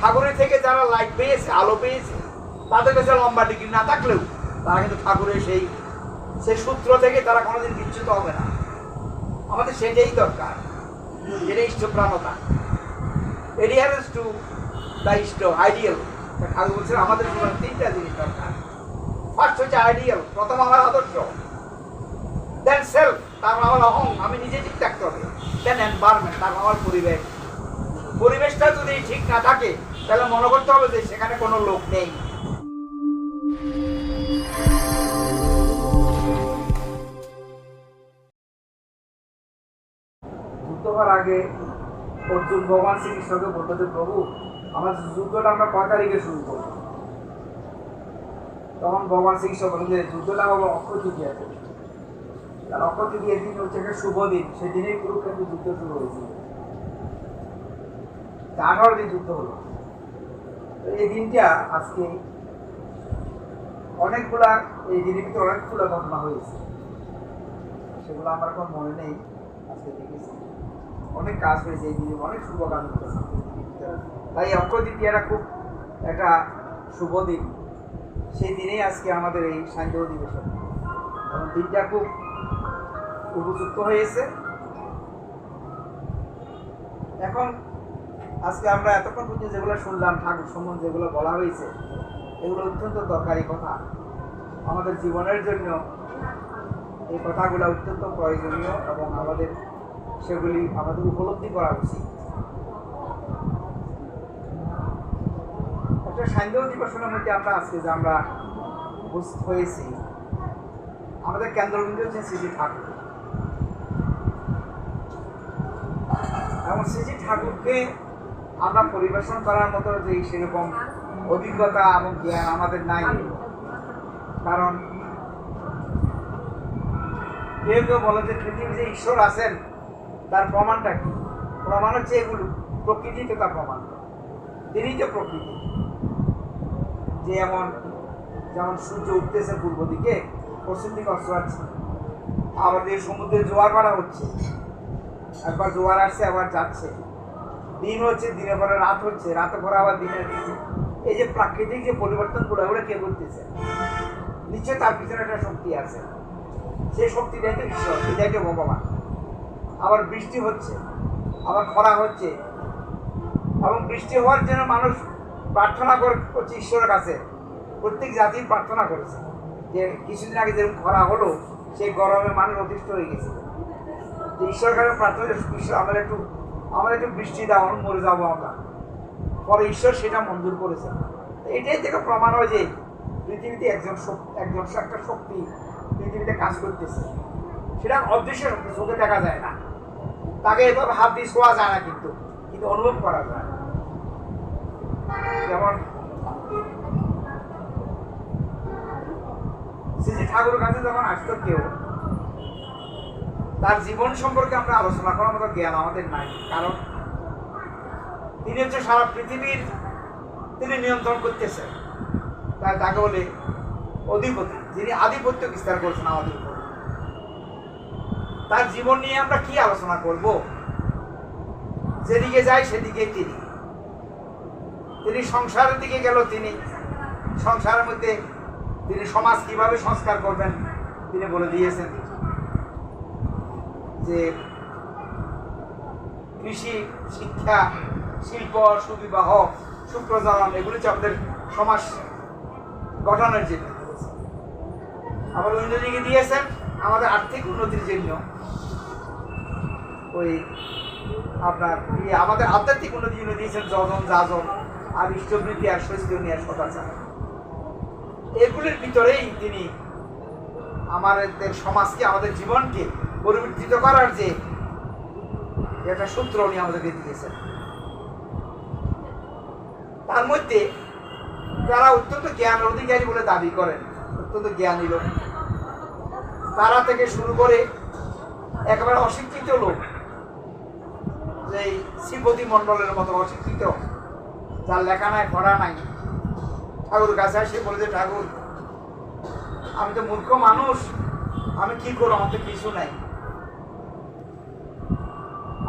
ঠাকুরের থেকে যারা লাইট পেয়েছে, আলো পেয়েছে, তাদের কাছে লম্বা ডিগ্রি না থাকলেও তারা কিন্তু ঠাকুরের সেই সেই সূত্র থেকে তারা কোনোদিন বিচ্যুত হবে না। আমাদের সেটাই দরকার যেটা ইষ্টপ্রাণতা। Adherence to the Ishta ideal Thakur বলছেন, আমাদের জীবনে তিনটা জিনিস দরকার। ফার্স্ট হচ্ছে আইডিয়াল প্রথম আমার আদর্শ। দেন সেলফ তারপর আমার অহং, আমি নিজে ঠিক থাকতে হবে দেন এনভায়রনমেন্ট তারপর আমার পরিবেশ। পরিবেশটা যদি ঠিক না থাকে, তাহলে মনে করতে হবে যে সেখানে কোনো লোক নেই। হওয়ার আগে অর্জুন, ভগবান শ্রীকৃষ্ণকে বলতো যে, প্রভু, আমার যুদ্ধটা আমরা কয় তারিখে শুরু করব? তখন ভগবান শ্রীকৃষ্ণ বলেন যে, যুদ্ধটা হবে অক্ষয় তৃতীয়া থেকে আর অক্ষয় তৃতীয় দিন হচ্ছে একটা শুভ দিন। সেদিনেই কুরুক্ষেত্র যুদ্ধ শুরু হয়েছিল। তা আঠারো দিন যুদ্ধ হলো। এই দিনটা আজকে অনেকগুলা, এই দিনের ভিতরে অনেকগুলো ঘটনা হয়েছে। সেগুলো আমার এখন মনে নেই, আজকে দেখেছি। অনেক কাজ হয়েছে এই দিনে, অনেক শুভ কাজ হয়েছে তাই অক্ষয় তৃতীয়াটা খুব একটা শুভ দিন। সেই দিনেই আজকে আমাদের এই সান্ধ্য অধিবেশন। এবং দিনটা খুব উপযুক্ত হয়েছে। এখন আজকে আমরা এতক্ষণ পর্যন্ত যেগুলো শুনলাম, ঠাকুর সম্বন্ধে যেগুলো বলা হয়েছে, এগুলো অত্যন্ত দরকারি কথা। আমাদের জীবনের জন্য এই কথাগুলো অত্যন্ত প্রয়োজনীয় এবং আমাদের সেগুলি আমাদের উপলব্ধি করা উচিত। একটা সান্ধ্য অধিবেশনের মধ্যে আমরা আজকে যে আমরা উপস্থিত হয়েছি, আমাদের কেন্দ্রবিন্দু হচ্ছে শ্রী ঠাকুর। এবং শ্রী ঠাকুরকে আমরা পরিবেশন করার মতো যে সেরকম অভিজ্ঞতা এবং জ্ঞান আমাদের নাই। কারণ কেউ কেউ বলে যে পৃথিবীতে যে ঈশ্বর আছেন, তার প্রমাণটা কি? প্রমাণ হচ্ছে এগুলো। প্রকৃতিতে তার প্রমাণ। তিনিই তো প্রকৃতি। যে এমন, যেমন সূর্য উঠতেছে পূর্ব দিকে, পশ্চিম দিকে অস্ত্র আছে আবার যে সমুদ্রে জোয়ার ভাড়া হচ্ছে। একবার জোয়ার আসছে, আবার যাচ্ছে। দিন হচ্ছে দিনে পরে রাত হচ্ছে, রাতে পরে আবার দিনের দিকে এই যে প্রাকৃতিক যে পরিবর্তন পরিবর্তনগুলো ওগুলো কে করতেছে? নিচে তার পিছনে একটা শক্তি আছে। সেই শক্তিটাই তো ঈশ্বর তো ভগবান। আবার বৃষ্টি হচ্ছে, আবার খরা হচ্ছে। এবং বৃষ্টি হওয়ার জন্য মানুষ প্রার্থনা করে- করছে ঈশ্বরের কাছে। প্রত্যেক জাতির প্রার্থনা করেছে যে কিছুদিন আগে যেরকম খরা হলো, সেই গরমে মানুষ অতিষ্ঠ হয়ে গেছে। ঈশ্বরের কাছে প্রার্থনা ঈশ্বর আমাদের একটু আমাদের একটু বৃষ্টি দাও, আমরা মরে যাব আমরা। পরে ঈশ্বর সেটা মঞ্জুর করেছে এটাই থেকে প্রমাণ হয় যে পৃথিবীতে একজন একজন একটা শক্তি পৃথিবীতে কাজ করতেছে। সেটা অদৃশ্য শক্তি, চোখে দেখা যায় না। তাকে এভাবে হাত দিয়ে শোয়া যায় না কিন্তু কিন্তু অনুভব করা যায়। যেমন শ্রী ঠাকুরের কাছে যখন আসতো কেউ তার জীবন সম্পর্কে আমরা আলোচনা করার মতো জ্ঞান আমাদের নাই। কারণ তিনি হচ্ছে সারা পৃথিবীর তিনি নিয়ন্ত্রণ করতেছেন। তাই তাকে বলে অধিপতি, যিনি আধিপত্য বিস্তার করছেন আমাদের উপর। তার জীবন নিয়ে আমরা কি আলোচনা করব? যেদিকে যাই সেদিকে তিনি। তিনি সংসারের দিকে গেল তিনি। সংসারের মধ্যে তিনি সমাজ কীভাবে সংস্কার করবেন তিনি বলে দিয়েছেন। যে কৃষি, শিক্ষা, শিল্প, সুবিবাহ, সুপ্রজনন, এগুলি হচ্ছে আমাদের সমাজ গঠনের জন্য আবার অন্যদিকে দিয়েছেন? আমাদের আর্থিক উন্নতির জন্য ওই আপনার আমাদের আধ্যাত্মিক উন্নতির জন্য দিয়েছেন যজন যাজন আর ইষ্টবৃত্তি আর স্বস্তিনীয় সদাচার। এগুলির ভিতরেই তিনি আমাদের সমাজকে, আমাদের জীবনকে পরিবর্তিত করার যে একটা সূত্র উনি আমাদেরকে দিয়েছেন। তার মধ্যে যারা অত্যন্ত জ্ঞান অধিকারী বলে দাবি করেন, অত্যন্ত জ্ঞানী লোক, তারা থেকে শুরু করে একেবারে অশিক্ষিত লোক, যে শ্রীপতি মণ্ডলের মতো অশিক্ষিত, যার লেখা নাই, পড়া নাই ঠাকুর কাছে আসে, বলে যে, ঠাকুর, আমি তো মূর্খ মানুষ, আমি কি করব? আমার তো কিছু নাই।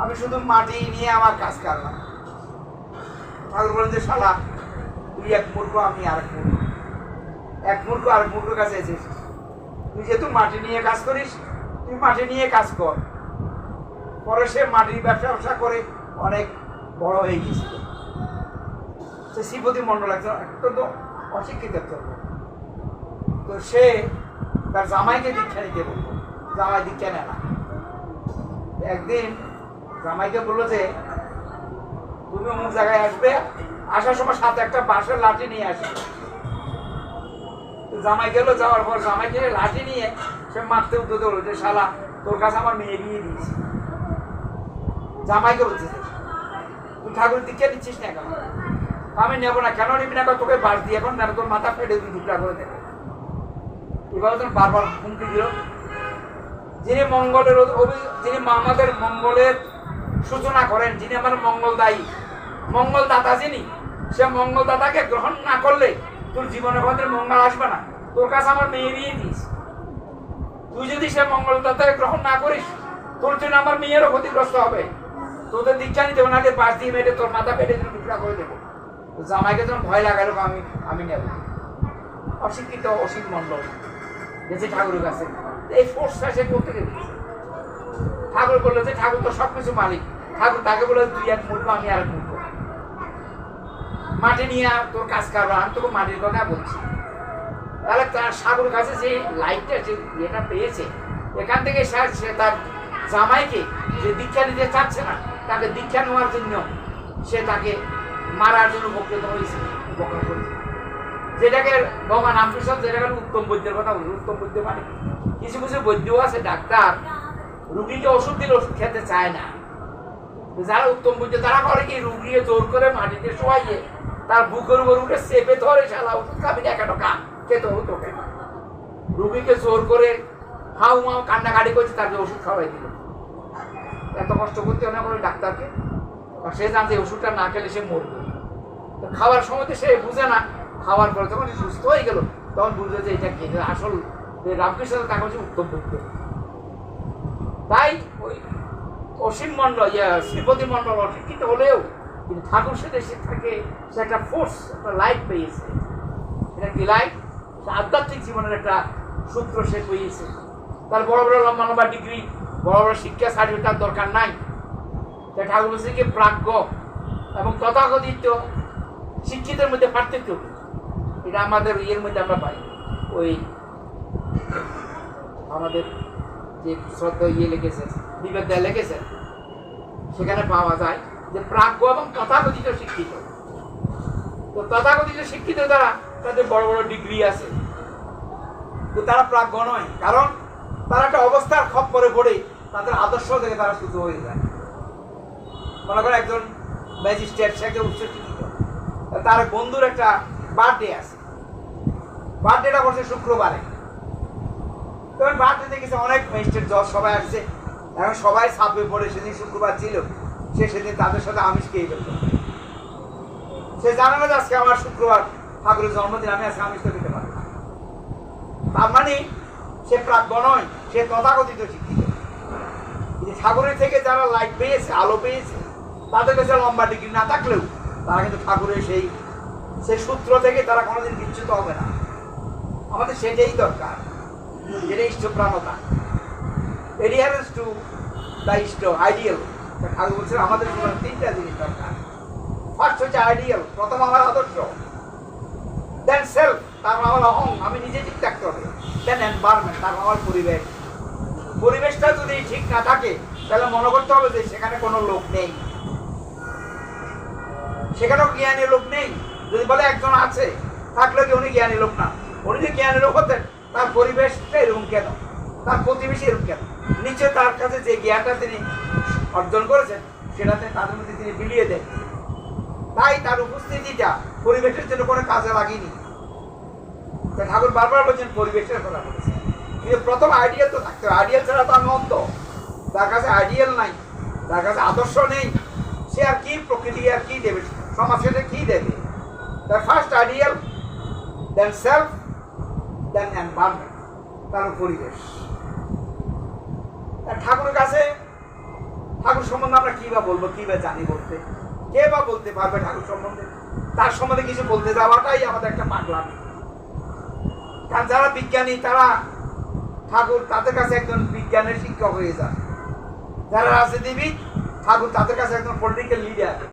আমি শুধু মাটি নিয়ে আমার কাজ করলাম। ঠাকুর বলেন যে শালা, তুই এক মূর্খ, আমি আর এক মূর্খ। এক মূর্খ আর এক মূর্খের কাছে এসেছিস। তুই যেহেতু মাটি নিয়ে কাজ করিস, তুই মাটি নিয়ে কাজ কর। পরে সে মাটির ব্যবসা ব্যবসা করে অনেক বড় হয়ে গিয়েছিল। সে শ্রীপতি মণ্ডল একজন অত্যন্ত অশিক্ষিত একজন। তো সে তার জামাইকে দীক্ষা নিতে বলল। জামাই দীক্ষা নেয় না। একদিন জামাইকে বলল যে, তুমি অমুক জায়গায় আসবে, আসার সময় সাথে একটা বাঁশের লাঠি নিয়ে আসবে। জামাই গেল, যাওয়ার পর জামাইকে লাঠি নিয়ে সে মারতে উদ্যোগ হলো যে, শালা, তোর কাছে আমার মেয়ে বিয়ে দিয়েছি। জামাইকে বলছে তুই ঠাকুর দীক্ষা নিচ্ছিস না কেন? আমি নেব না। কেন নিবি না? তোকে বাস দিয়ে এখন না, তোর মাথা ফেটে তুই টুকরা করে দেবে। এবার তো বারবার হুমকি দিল, যিনি মঙ্গলের যিনি আমাদের মঙ্গলের সূচনা করেন যিনি আমার মঙ্গলদায়ী মঙ্গলদাতা যিনি, সে মঙ্গলদাতাকে গ্রহণ না করলে তোর জীবনে আমাদের মঙ্গল আসবে না। তোর কাছে আমার মেয়ে বিয়ে দিস তুই যদি সে মঙ্গলদাতাকে গ্রহণ না করিস, তোর জন্য আমার মেয়েরও ক্ষতিগ্রস্ত হবে। তোদের দীক্ষা নিতে না পাশ দিয়ে মেরে তোর মাথা পেটে তুই টুকরা করে দেবো। জামাইকে যখন ভয় লাগালো আমি আমি নেব। অশিক্ষিত অসিত মণ্ডল, গেছে ঠাকুরের কাছে। এই ফোর্সটা সে করতে গেছে। ঠাকুর বলল যে, ঠাকুর তো সবকিছু মালিক। ঠাকুর তাকে বলে তুই এক মূর্খ আমি আর মূর্খ মাটি নিয়ে তোর কাজ করব আমি তোকে মাটির কথা বলছি। তাহলে তার সাগর কাছে যে লাইটটা, যে ইয়েটা পেয়েছে, এখান থেকে সে তার জামাইকে যে দীক্ষা নিতে চাচ্ছে না, তাকে দীক্ষা নেওয়ার জন্য সে তাকে মারার জন্য বক্তৃতা হয়েছে, উপকার করেছে। যেটাকে ভগবান রামকৃষ্ণ যেটাকে উত্তম বৈদ্যের কথা বলি, উত্তম বৈদ্য মানে কিছু কিছু বৈদ্যও আছে, ডাক্তার। রুগীকে ওষুধ দিলে ওষুধ খেতে চায় না। যারা উত্তম বৈদ্য তারা করে কি, রুগীকে জোর করে মাটিতে শোয়াইয়ে তার বুকের উপর উঠে চেপে ধরে, শালা, ওষুধ খাবি না কেন? কা খেতে হতো কেন রুগীকে জোর করে হাউ মাউ কান্নাকাটি করছে তাকে ওষুধ খাওয়াই দিল। এত কষ্ট করতে অনেক করে ডাক্তারকে, আর সে এই ওষুধটা না খেলে সে মরবে। খাওয়ার সময় সে বুঝে না। খাওয়ার পরে যখন সে সুস্থ হয়ে গেল, তখন বুঝলো যে এটা কি, আসল রামকৃষ্ণ তাকে হচ্ছে উত্তম বৈদ্য তাই ওই অসীম মণ্ডল, ইয়া শ্রীপতি মণ্ডল অশিক্ষিত হলেও কিন্তু ঠাকুর সে দেশে থাকে, সে একটা ফোর্স একটা লাইট পেয়েছে। এটা কি লাইট সে আধ্যাত্মিক জীবনের একটা সূত্র সে পেয়েছে। তার বড় বড় লম্বা লম্বা ডিগ্রি বড় বড় শিক্ষা সার্টিফিকেট দরকার নাই। তাই ঠাকুর বলছে কি প্রাজ্ঞ এবং তথাকথিত শিক্ষিতের মধ্যে পার্থক্য। এটা আমাদের ইয়ের মধ্যে আমরা পাই। ওই আমাদের যে শ্রদ্ধা ইয়ে লিখেছেন বিবেক লিখেছেন সেখানে পাওয়া যায় যে প্রাজ্ঞ এবং তথাকথিত শিক্ষিত। তো তথাকথিত শিক্ষিত দ্বারা তাদের বড় বড় ডিগ্রি আছে। তো তারা প্রাজ্ঞ নয়, কারণ তারা একটা অবস্থার খপ্পরে পড়ে তাদের আদর্শ থেকে তারা শুধু হয়ে যায়। মনে করেন একজন ম্যাজিস্ট্রেট সে একজন উচ্চশিক্ষিত। তার বন্ধুর একটা বার্থডে আছে। বার্থডেটা করছে শুক্রবারে। তখন অনেক জজ সবাই আসছে। এখন সবাই পড়ে, সেদিন শুক্রবার ছিল। সে সেদিন তাদের সাথে আমিষ খেয়ে ফেলত সে আজকে আমার শুক্রবার, ঠাকুরের জন্মদিন, আমি আজকে আমিষ খেতে পারি তার মানে সে প্রাজ্ঞ নয়, সে তথাকথিত শিক্ষিত। কিন্তু ঠাকুরের থেকে যারা লাইট পেয়েছে, আলো পেয়েছে, তাদের কাছে লম্বা ডিগ্রি না থাকলেও তারা কিন্তু ঠাকুরের সেই সেই সূত্র থেকে তারা কোনোদিন বিচ্যুত হবে না। আমাদের সেটাই দরকার। যেটা ইষ্টপ্রাণতা adherence to the Ishta ideal Thakur বলছেন আমাদের জীবনে তিনটা জিনিস দরকার। ফার্স্ট হচ্ছে আইডিয়াল প্রথম আমার আদর্শ। দেন সেলফ তারপর আমার অহং, আমি নিজে ঠিক থাকতে হবে দেন এনভায়রনমেন্ট তারপর আমার পরিবেশ। পরিবেশটা যদি ঠিক না থাকে, তাহলে মনে করতে হবে যে সেখানে কোনো লোক নেই। সেখানেও জ্ঞানী লোক নেই। যদি বলে একজন আছে, থাকলে কি উনি জ্ঞানী লোক না? উনি যে জ্ঞানী লোক হতেন তার পরিবেশটা এরকম কেন? তার প্রতিবেশী এরকম কেন? নিশ্চয় তার কাছে যে জ্ঞানটা তিনি অর্জন করেছেন, সেটাতে তাদের মধ্যে তিনি বিলিয়ে দেন। তাই তার উপস্থিতিটা পরিবেশের জন্য কোনো কাজে লাগেনি। তা ঠাকুর বারবার বলছেন, পরিবেশের কথা বলেছেন। কিন্তু প্রথম আইডিয়াল তো থাকতে হবে। আইডিয়াল ছাড়া তো আমি অন্ধ তার কাছে আইডিয়াল নাই। তার কাছে আদর্শ নেই। সে আর কি প্রকৃতি, আর কি দেবে? সমাজকে কি দেবে? তার first ideal then self then environment তার পরিবেশ। ঠাকুরের কাছে, ঠাকুর সম্বন্ধে আমরা কি বা বলব, কি বা জানি বলতে? কে বা বলতে পারবে ঠাকুর সম্বন্ধে? তার সম্বন্ধে কিছু বলতে যাওয়াটাই আমাদের একটা পাগলামি। কারণ যারা বিজ্ঞানী, তারা ঠাকুর তাদের কাছে একজন বিজ্ঞানের শিক্ষক হয়ে যায়। যারা রাজনীতিবিদ, ঠাকুর তাদের কাছে একজন পলিটিক্যাল লিডার